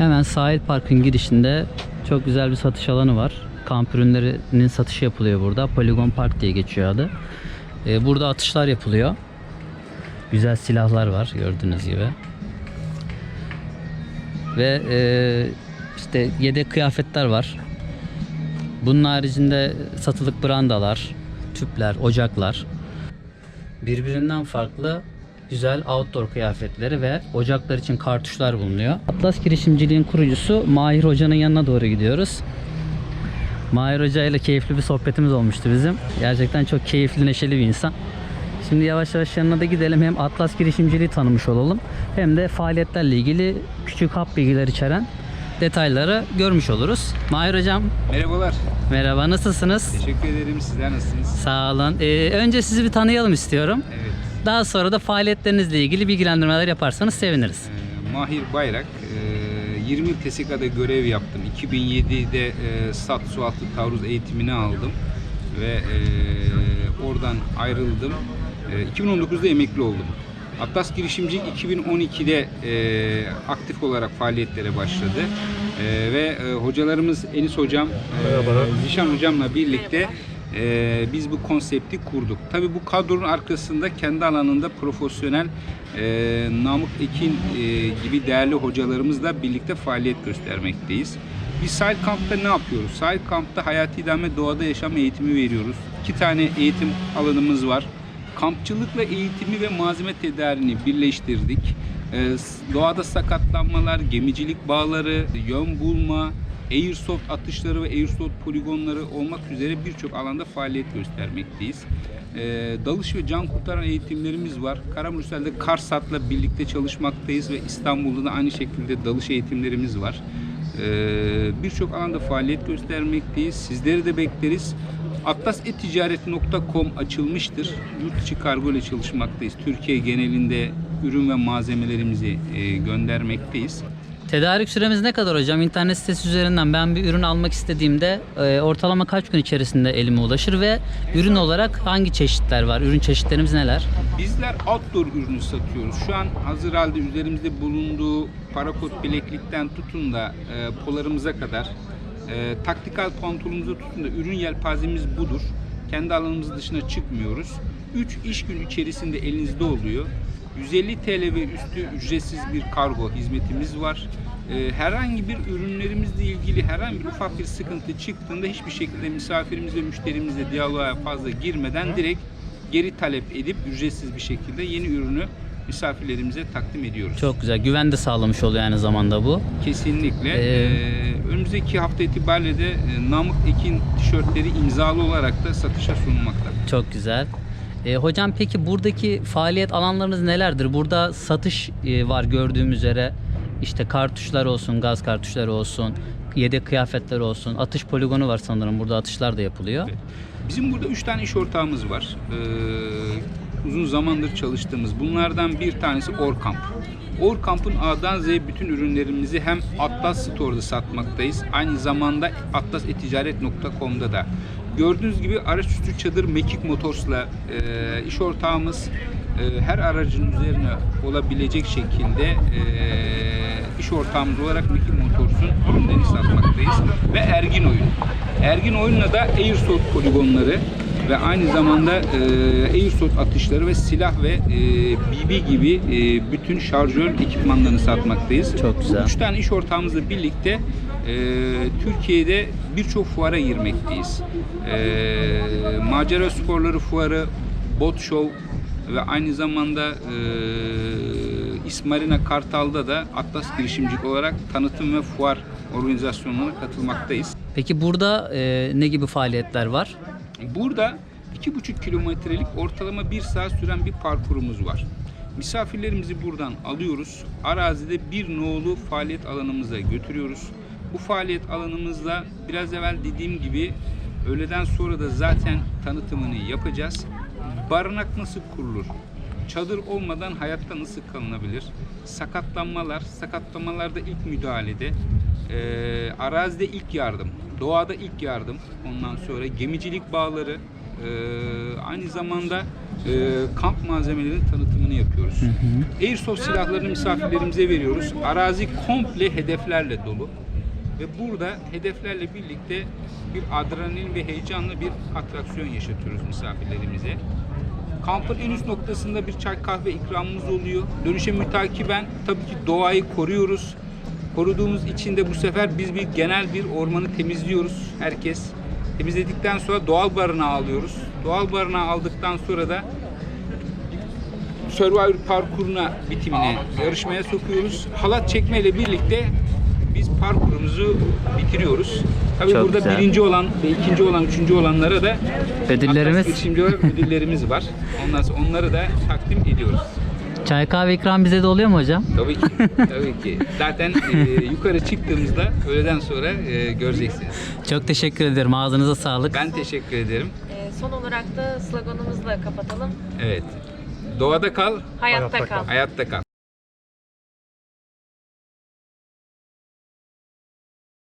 Hemen sahil parkın girişinde çok güzel bir satış alanı var. Kamp ürünlerinin satışı yapılıyor burada. Polygon Park diye geçiyor adı. Ee, burada atışlar yapılıyor. Güzel silahlar var gördüğünüz gibi. Ve e, işte yedek kıyafetler var. Bunun haricinde satılık brandalar, tüpler, ocaklar. Birbirinden farklı güzel outdoor kıyafetleri ve ocaklar için kartuşlar bulunuyor. Atlas girişimciliğin kurucusu Mahir Hoca'nın yanına doğru gidiyoruz. Mahir Hoca ile keyifli bir sohbetimiz olmuştu bizim. Gerçekten çok keyifli, neşeli bir insan. Şimdi yavaş yavaş yanına da gidelim. Hem Atlas girişimciliği tanımış olalım. Hem de faaliyetlerle ilgili küçük hap bilgiler içeren detayları görmüş oluruz. Mahir Hocam Merhabalar. merhaba nasılsınız? Teşekkür ederim. Sizler nasılsınız? Sağ olun. Ee, önce sizi bir tanıyalım istiyorum. Evet. Daha sonra da faaliyetlerinizle ilgili bilgilendirmeler yaparsanız seviniriz. e, Mahir Bayrak. e, 20 yıl TSK'da görev yaptım. 2007'de e, SAT Sualtı Taarruz eğitimini aldım. Ve e, oradan ayrıldım. E, 2019'da emekli oldum. Atlas Girişimcilik 2012'de e, aktif olarak faaliyetlere başladı. E, ve e, hocalarımız Enis Hocam, e, Zişan Hocam'la birlikte e, biz bu konsepti kurduk. Tabii bu kadronun arkasında kendi alanında profesyonel e, Namık Ekin e, gibi değerli hocalarımızla birlikte faaliyet göstermekteyiz. Biz sahil kampta ne yapıyoruz? Sahil kampta hayati idame doğada yaşam eğitimi veriyoruz. İki tane eğitim alanımız var. Kampçılıkla eğitimi ve malzeme tedarini birleştirdik. Ee, doğada sakatlanmalar, gemicilik bağları, yön bulma, airsoft atışları ve airsoft poligonları olmak üzere birçok alanda faaliyet göstermekteyiz. Ee, dalış ve can kurtaran eğitimlerimiz var. Karamürsel'de Karsat'la birlikte çalışmaktayız ve İstanbul'da da aynı şekilde dalış eğitimlerimiz var. Ee, birçok alanda faaliyet göstermekteyiz. Sizleri de bekleriz. Atlaseticaret.com açılmıştır. Yurt içi kargo ile çalışmaktayız. Türkiye genelinde ürün ve malzemelerimizi e, göndermekteyiz. Tedarik süremiz ne kadar hocam? İnternet sitesi üzerinden ben bir ürün almak istediğimde e, ortalama kaç gün içerisinde elime ulaşır ve ürün olarak hangi çeşitler var? Ürün çeşitlerimiz neler? Bizler outdoor ürünü satıyoruz. Şu an hazır halde üzerimizde bulunduğu parakot bileklikten tutun da e, polarımıza kadar e, taktikal pantolonumuza tutun da ürün yelpazemiz budur. Kendi alanımız dışına çıkmıyoruz. 3 iş gün içerisinde elinizde oluyor. 150 TL ve üstü ücretsiz bir kargo hizmetimiz var. E, herhangi bir ürünlerimizle ilgili herhangi bir ufak bir sıkıntı çıktığında hiçbir şekilde misafirimizle müşterimizle diyaloğa fazla girmeden direkt geri talep edip ücretsiz bir şekilde yeni ürünü misafirlerimize takdim ediyoruz. Çok güzel. Güven de sağlamış oluyor aynı zamanda bu. Kesinlikle. Ee, Ee, önümüzdeki hafta itibariyle de e, Namık Ekin tişörtleri imzalı olarak da satışa sunulmakta. Çok güzel. E, hocam peki buradaki faaliyet alanlarınız nelerdir? Burada satış e, var gördüğüm üzere. İşte kartuşlar olsun, gaz kartuşları olsun, yedek kıyafetler olsun. Atış poligonu var sanırım. Burada atışlar da yapılıyor. Bizim burada üç tane iş ortağımız var. Ee, uzun zamandır çalıştığımız. Bunlardan bir tanesi Orkamp. Orkamp'ın A'dan Z'ye bütün ürünlerimizi hem Atlas Store'da satmaktayız. Aynı zamanda atlaseticaret.com'da da. Gördüğünüz gibi araçüstü çadır Mekik Motors'la e, iş ortağımız e, her aracın üzerine olabilecek şekilde e, iş ortağımız olarak Mekik Motors'un ürünlerini satmaktayız. Ve Ergin Oyun. Ergin Oyun'la da Airsoft poligonları ve aynı zamanda e, Airsoft atışları ve silah ve e, BB gibi e, bütün şarjör ekipmanlarını satmaktayız. Çok güzel. Üç tane iş ortağımızla birlikte e, Türkiye'de birçok fuara girmekteyiz. E, macera sporları fuarı, bot show ve aynı zamanda e, İsmarina Kartal'da da Atlas girişimcilik olarak tanıtım ve fuar organizasyonlarına katılmaktayız. Peki burada e, ne gibi faaliyetler var? Burada 2,5 kilometrelik ortalama 1 saat süren bir parkurumuz var. Misafirlerimizi buradan alıyoruz. Arazide bir nolu faaliyet alanımıza götürüyoruz. Bu faaliyet alanımızda biraz evvel dediğim gibi öğleden sonra da zaten tanıtımını yapacağız. Barınak nasıl kurulur? Çadır olmadan hayatta nasıl kalınabilir? Sakatlanmalar, sakatlanmalarda ilk müdahalede, eee arazide ilk yardım, doğada ilk yardım, ondan sonra gemicilik bağları, eee, aynı zamanda e, kamp malzemelerinin tanıtımını yapıyoruz. Airsoft silahlarını misafirlerimize veriyoruz. Arazi komple hedeflerle dolu. Ve burada hedeflerle birlikte bir adrenalin ve heyecanlı bir atraksiyon yaşatıyoruz misafirlerimize. Kampın en üst noktasında bir çay kahve ikramımız oluyor. Dönüşe mütakiben tabii ki doğayı koruyoruz. Koruduğumuz için de bu sefer biz bir genel bir ormanı temizliyoruz. Herkes temizledikten sonra doğal barınağı alıyoruz. Doğal barınağı aldıktan sonra da Survivor parkuruna bitimine yarışmaya sokuyoruz. Halat çekmeyle birlikte biz parkurumuzu bitiriyoruz. Tabii Çok burada güzel. birinci olan ve ikinci olan, üçüncü olanlara da Ödüllerimiz? Olarak ödüllerimiz var. Ondan sonra onları da takdim ediyoruz. Çay kahve ikram bize de oluyor mu hocam? Tabii ki. Tabii ki. Zaten e, yukarı çıktığımızda öğleden sonra e, göreceksiniz. Çok teşekkür ederim. Ağzınıza sağlık. Ben teşekkür ederim. Ee, son olarak da sloganımızla kapatalım. Evet. Doğada kal, Hayatta, kal. hayatta kal.